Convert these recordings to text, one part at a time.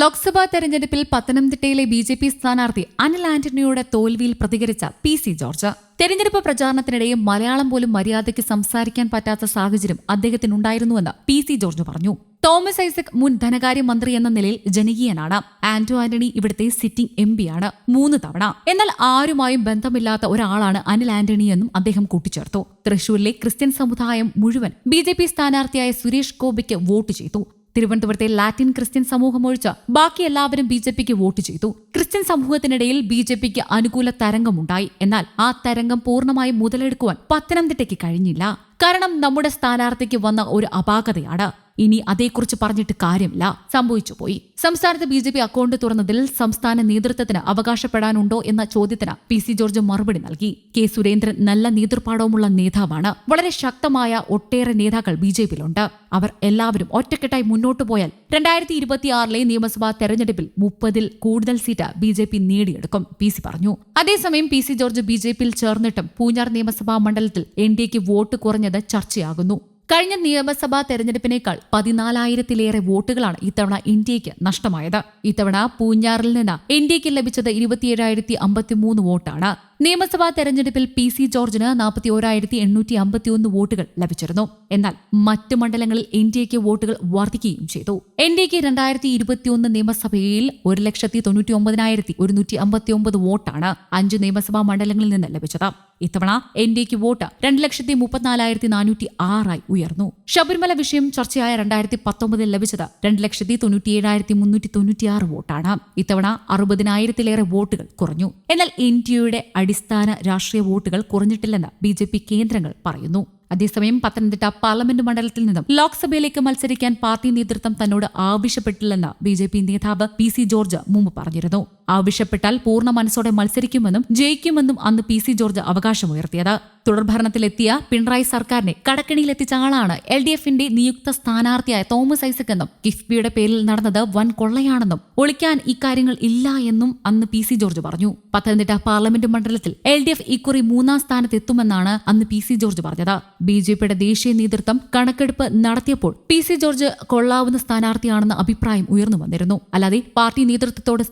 ലോക്സഭാ തെരഞ്ഞെടുപ്പിൽ പത്തനംതിട്ടയിലെ B J P സ്ഥാനാർത്ഥി അനിൽ ആന്റണിയുടെ തോൽവിയിൽ പ്രതികരിച്ച പി സി ജോർജ്. തെരഞ്ഞെടുപ്പ് പ്രചാരണത്തിനിടെ മലയാളം പോലും മര്യാദയ്ക്ക് സംസാരിക്കാൻ പറ്റാത്ത സാഹചര്യം അദ്ദേഹത്തിനുണ്ടായിരുന്നുവെന്ന് പി സി ജോർജ് പറഞ്ഞു. തോമസ് ഐസക് മുൻ ധനകാര്യമന്ത്രി എന്ന നിലയിൽ ജനകീയനാണ്. ആന്റോ ആന്റണി ഇവിടുത്തെ സിറ്റിംഗ് എം ആണ് മൂന്ന് തവണ. എന്നാൽ ആരുമായും ബന്ധമില്ലാത്ത ഒരാളാണ് അനിൽ ആന്റണി എന്നും അദ്ദേഹം കൂട്ടിച്ചേർത്തു. തൃശൂരിലെ ക്രിസ്ത്യൻ സമുദായം മുഴുവൻ ബി ജെ പി സ്ഥാനാർത്ഥിയായ സുരേഷ് ഗോപിക്ക് വോട്ട് ചെയ്തു. തിരുവനന്തപുരത്തെ ലാറ്റിൻ ക്രിസ്ത്യൻ സമൂഹം ഒഴിച്ച് ബാക്കി എല്ലാവരും ബി ജെ പിക്ക് വോട്ട് ചെയ്തു. ക്രിസ്ത്യൻ സമൂഹത്തിനിടയിൽ ബി ജെ പിക്ക് അനുകൂല തരംഗമുണ്ടായി. എന്നാൽ ആ തരംഗം പൂർണമായും മുതലെടുക്കുവാൻ പത്തനംതിട്ടയ്ക്ക് കഴിഞ്ഞില്ല. കാരണം നമ്മുടെ സ്ഥാനാർത്ഥിക്ക് വന്ന ഒരു അപാകതയാണ്. ഇനി അതേക്കുറിച്ച് പറഞ്ഞിട്ട് കാര്യമില്ല. സംഭവിച്ചു പോയി. സംസ്ഥാനത്ത് ബി ജെ പി അക്കൗണ്ട് തുറന്നതിൽ സംസ്ഥാന നേതൃത്വത്തിന് അവകാശപ്പെടാനുണ്ടോ എന്ന ചോദ്യത്തിന് പി സി ജോർജ് മറുപടി നൽകി. കെ സുരേന്ദ്രൻ നല്ല നേതൃപാടവുമുള്ള നേതാവാണ്. വളരെ ശക്തമായ ഒട്ടേറെ നേതാക്കൾ ബി ജെ പിയിലുണ്ട് അവർ എല്ലാവരും ഒറ്റക്കെട്ടായി മുന്നോട്ടു പോയാൽ രണ്ടായിരത്തി ഇരുപത്തിയാറിലെ നിയമസഭാ തെരഞ്ഞെടുപ്പിൽ മുപ്പതിൽ കൂടുതൽ സീറ്റ് ബി ജെ പി നേടിയെടുക്കും പി സി പറഞ്ഞു. അതേസമയം P C George B J പിയിൽ ചേർന്നിട്ടും പൂഞ്ഞാർ നിയമസഭാ മണ്ഡലത്തിൽ എൻ ഡി എക്ക് വോട്ട് കുറഞ്ഞത് ചർച്ചയാകുന്നു. കഴിഞ്ഞ നിയമസഭാ തെരഞ്ഞെടുപ്പിനേക്കാൾ പതിനാലായിരത്തിലേറെ വോട്ടുകളാണ് ഇത്തവണ ഇന്ത്യയ്ക്ക് നഷ്ടമായത്. ഇത്തവണ പൂഞ്ഞാറിൽ നിന്ന് ഇന്ത്യയ്ക്ക് ലഭിച്ചത് ഇരുപത്തിയേഴായിരത്തി അമ്പത്തിമൂന്ന് വോട്ടാണ്. നിയമസഭാ തെരഞ്ഞെടുപ്പിൽ പി സി ജോർജിന് നാൽപ്പത്തി ഓരായിരത്തി എണ്ണൂറ്റി അമ്പത്തിയൊന്ന് വോട്ടുകൾ ലഭിച്ചിരുന്നു. എന്നാൽ മറ്റ് മണ്ഡലങ്ങളിൽ എൻ വോട്ടുകൾ വർദ്ധിക്കുകയും ചെയ്തു. എൻ ഡി എക്ക് രണ്ടായിരത്തി ഇരുപത്തിയൊന്ന് നിയമസഭയിൽ ഒരു ലക്ഷത്തി തൊണ്ണൂറ്റി ഒമ്പതിനായിരത്തി ഒരുന്നൂറ്റി അമ്പത്തിയൊമ്പത് വോട്ടാണ് അഞ്ച് നിയമസഭാ മണ്ഡലങ്ങളിൽ നിന്ന് ലഭിച്ചത്. ഇത്തവണ എൻ ഡി എക്ക് വോട്ട് രണ്ട് ലക്ഷത്തി മുപ്പത്തിനാലായിരത്തി നാനൂറ്റി ആറായി ഉയർന്നു. ശബരിമല വിഷയം ചർച്ചയായ രണ്ടായിരത്തി പത്തൊമ്പതിൽ ലഭിച്ചത് രണ്ട് ലക്ഷത്തി തൊണ്ണൂറ്റിയേഴായിരത്തി മുന്നൂറ്റി തൊണ്ണൂറ്റിയാറ് വോട്ടാണ്. ഇത്തവണ അറുപതിനായിരത്തിലേറെ വോട്ടുകൾ കുറഞ്ഞു. എന്നാൽ ഇന്ത്യയുടെ അടിസ്ഥാന രാഷ്ട്രീയ വോട്ടുകൾ കുറഞ്ഞിട്ടില്ലെന്ന് ബി ജെ പി കേന്ദ്രങ്ങൾ പറയുന്നു. അതേസമയം പത്തനംതിട്ട പാർലമെന്റ് മണ്ഡലത്തിൽ നിന്നും ലോക്സഭയിലേക്ക് മത്സരിക്കാൻ പാർട്ടി നേതൃത്വം തന്നോട് ആവശ്യപ്പെട്ടില്ലെന്ന് ബി ജെ പി നേതാവ് പി സി ജോർജ് മുമ്പ് പറഞ്ഞിരുന്നു. ആവശ്യപ്പെട്ടാൽ പൂർണ മനസ്സോടെ മത്സരിക്കുമെന്നും ജയിക്കുമെന്നും അന്ന് പി സി ജോർജ് അവകാശമുയർത്തിയത്. തുടർഭരണത്തിലെത്തിയ പിണറായി സർക്കാരിനെ കടക്കിണിയിലെത്തിച്ച ആളാണ് എൽ ഡി എഫിന്റെ നിയുക്ത സ്ഥാനാർത്ഥിയായ തോമസ് ഐസക് എന്നും. കിഫ്ബിയുടെ പേരിൽ നടന്നത് വൻ കൊള്ളയാണെന്നും ഒളിക്കാൻ ഇക്കാര്യങ്ങൾ ഇല്ല എന്നും അന്ന് പി സി ജോർജ് പറഞ്ഞു. പത്തനംതിട്ട പാർലമെന്റ് മണ്ഡലത്തിൽ എൽ ഡി എഫ് ഇക്കുറി മൂന്നാം സ്ഥാനത്തെത്തുമെന്നാണ് അന്ന് പി സി ജോർജ് പറഞ്ഞത്. ബി ജെ പിയുടെ ദേശീയ നേതൃത്വം കണക്കെടുപ്പ് നടത്തിയപ്പോൾ പി സി ജോർജ് കൊള്ളാവുന്ന സ്ഥാനാർത്ഥിയാണെന്ന അഭിപ്രായം ഉയർന്നു വന്നിരുന്നു. അല്ലാതെ പാർട്ടി നേതൃത്വത്തോട്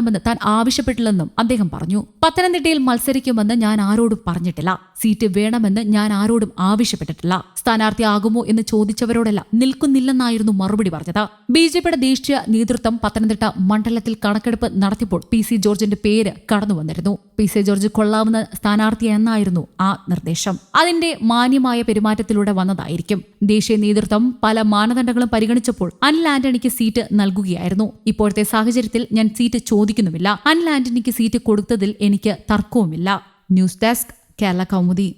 സ്ഥാനാർത്ഥിയാകണമെന്ന് താൻ ആവശ്യപ്പെട്ടില്ലെന്നും അദ്ദേഹം പറഞ്ഞു. പത്തനംതിട്ടയിൽ മത്സരിക്കുമെന്ന് ഞാൻ ആരോടും പറഞ്ഞിട്ടില്ല. സീറ്റ് വേണമെന്ന് ഞാൻ ആരോടും ആവശ്യപ്പെട്ടിട്ടില്ല. സ്ഥാനാർത്ഥിയാകുമോ എന്ന് ചോദിച്ചവരോടെല്ലാം നിൽക്കുന്നില്ലെന്നായിരുന്നു മറുപടി പറഞ്ഞത്. ബി ജെ പിയുടെ ദേശീയ നേതൃത്വം പത്തനംതിട്ട മണ്ഡലത്തിൽ കണക്കെടുപ്പ് നടത്തിയപ്പോൾ പി സി ജോർജിന്റെ പേര് കടന്നു വന്നിരുന്നു. പി സി ജോർജ് കൊള്ളാവുന്ന സ്ഥാനാർത്ഥി എന്നായിരുന്നു ആ നിർദ്ദേശം. അതിന്റെ മാന്യമായ പെരുമാറ്റത്തിലൂടെ വന്നതായിരിക്കും. ദേശീയ നേതൃത്വം പല മാനദണ്ഡങ്ങളും പരിഗണിച്ചപ്പോൾ അനിൽ ആന്റണിക്ക് സീറ്റ് നൽകുകയായിരുന്നു. ഇപ്പോഴത്തെ സാഹചര്യത്തിൽ ഞാൻ സീറ്റ് ചോദിക്കുന്നുമില്ല. അനിൽ ആന്റണിക്ക് സീറ്റ് കൊടുത്തതിൽ എനിക്ക് തർക്കവുമില്ല. News desk Kerala Kaumudi.